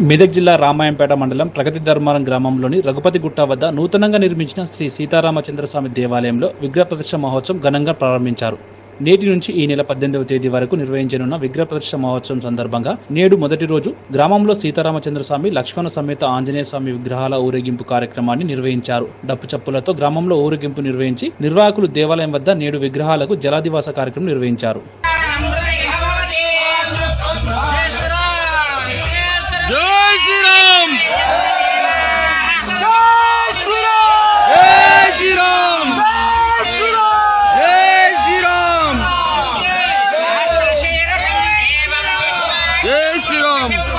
మెదక్ జిల్లా రామాయంపేట మండలం ప్రగతి ధర్మారం గ్రామంలోని రఘుపతి గుట్ట వద్ద నూతనంగా నిర్మించిన శ్రీ సీతారామచంద్రస్వామి దేవాలయంలో విగ్రహ మహోత్సవం ఘనంగా ప్రారంభించారు. నేటి నుంచి ఈ నెల పద్దెనిమిదవ తేదీ వరకు నిర్వహించనున్న విగ్రహ ప్రతిష్ఠ మహోత్సవం సందర్భంగా నేడు మొదటి రోజు గ్రామంలో సీతారామచంద్రస్వామి లక్ష్మణ సమేత ఆంజనేయ స్వామి విగ్రహాల ఊరేగింపు కార్యక్రమాన్ని నిర్వహించారు. డప్పు చప్పులతో గ్రామంలో ఊరేగింపు నిర్వహించి నిర్వాహకులు దేవాలయం వద్ద నేడు విగ్రహాలకు జలాదివాస కార్యక్రమం నిర్వహించారు. Welcome.